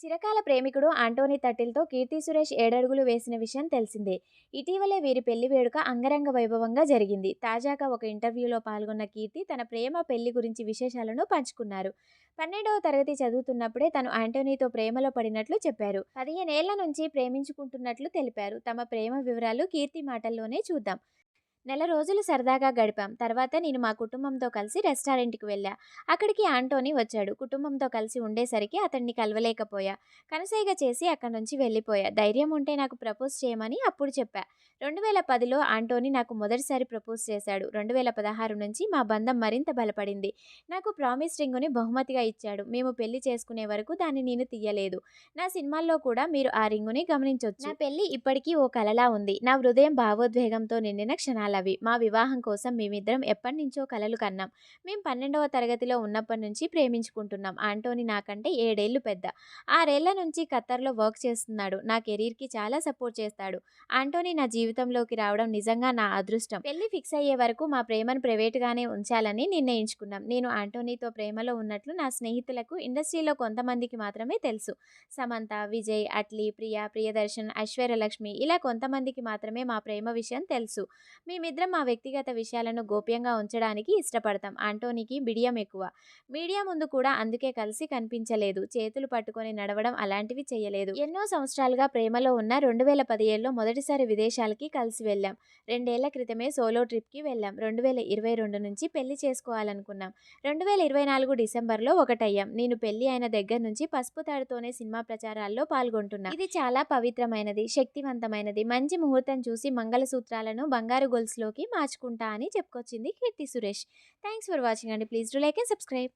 చిరకాల ప్రేమికుడు ఆంటోనీ తట్టిల్తో కీర్తి సురేష్ ఏడడుగులు వేసిన విషయం తెలిసిందే. ఇటీవలే వీరి పెళ్ళి వేడుక అంగరంగ వైభవంగా జరిగింది. తాజాగా ఒక ఇంటర్వ్యూలో పాల్గొన్న కీర్తి తన ప్రేమ పెళ్ళి గురించి విశేషాలను పంచుకున్నారు. పన్నెండవ తరగతి చదువుతున్నప్పుడే తను ఆంటోనీతో ప్రేమలో పడినట్లు చెప్పారు. పదిహేనేళ్ళ నుంచి ప్రేమించుకుంటున్నట్లు తెలిపారు. తమ ప్రేమ వివరాలు కీర్తి మాటల్లోనే చూద్దాం. నెల రోజులు సరదాగా గడిపాం. తర్వాత నేను మా కుటుంబంతో కలిసి రెస్టారెంట్కి వెళ్ళా. అక్కడికి ఆంటోనీ వచ్చాడు. కుటుంబంతో కలిసి ఉండేసరికి అతన్ని కలవలేకపోయా. కనసైగ చేసి అక్కడి నుంచి వెళ్ళిపోయా. ధైర్యం ఉంటే నాకు ప్రపోజ్ చేయమని అప్పుడు చెప్పా. రెండు వేల పదిలో ఆంటోనీ నాకు మొదటిసారి ప్రపోజ్ చేశాడు. రెండు వేల పదహారు నుంచి మా బంధం మరింత బలపడింది. నాకు ప్రామిస్ రింగుని బహుమతిగా ఇచ్చాడు. మేము పెళ్ళి చేసుకునే వరకు దాన్ని నేను తీయలేదు. నా సినిమాల్లో కూడా మీరు ఆ రింగుని గమనించవచ్చు నా పెళ్ళి ఇప్పటికీ ఓ కలలా ఉంది. నా హృదయం భావోద్వేగంతో నిండిన క్షణాలు క్షణాలవి మా వివాహం కోసం మేమిద్దరం ఎప్పటి నుంచో కలలు కన్నాం. మేము పన్నెండవ తరగతిలో ఉన్నప్పటి నుంచి ప్రేమించుకుంటున్నాం. ఆంటోనీ నాకంటే ఏడేళ్ళు పెద్ద. ఆరేళ్ళ నుంచి ఖత్తర్లో వర్క్ చేస్తున్నాడు. నా కెరీర్కి చాలా సపోర్ట్ చేస్తాడు. ఆంటోనీ నా జీవితంలోకి రావడం నిజంగా నా అదృష్టం. పెళ్ళి ఫిక్స్ అయ్యే వరకు మా ప్రేమను ప్రైవేట్గానే ఉంచాలని నిర్ణయించుకున్నాం. నేను ఆంటోనీతో ప్రేమలో ఉన్నట్లు నా స్నేహితులకు ఇండస్ట్రీలో కొంతమందికి మాత్రమే తెలుసు. సమంత విజయ్ అట్లీ ప్రియా ప్రియదర్శన్ ఐశ్వర్యలక్ష్మి ఇలా కొంతమందికి మాత్రమే మా ప్రేమ విషయం తెలుసు. మేమిద్దరం మా వ్యక్తిగత విషయాలను గోప్యంగా ఉంచడానికి ఇష్టపడతాం. ఆంటోనీకి బిడియం ఎక్కువ. మీడియా ముందు కూడా అందుకే కలిసి కనిపించలేదు. చేతులు పట్టుకొని నడవడం అలాంటివి చేయలేదు. ఎన్నో సంవత్సరాలుగా ప్రేమలో ఉన్న రెండు వేల పదిహేడులో మొదటిసారి విదేశాలకి కలిసి వెళ్ళాం. రెండేళ్ళ క్రితమే సోలో ట్రిప్కి వెళ్ళాం. రెండు వేల ఇరవై రెండు నుంచి పెళ్ళి చేసుకోవాలనుకున్నాం. రెండు వేల ఇరవై నాలుగు డిసెంబర్లో ఒకటయ్యాం. నేను పెళ్ళి అయిన దగ్గర నుంచి పసుపు తాడుతోనే సినిమా ప్రచారాల్లో పాల్గొంటున్నా. ఇది చాలా పవిత్రమైనది శక్తివంతమైనది. మంచి ముహూర్తం చూసి మంగళసూత్రాలను బంగారు గొలుసు లోకి మార్చుకుంటా అని చెప్పుకొచ్చింది Keerthy Suresh. Thanks for watching అండి. Please do like and subscribe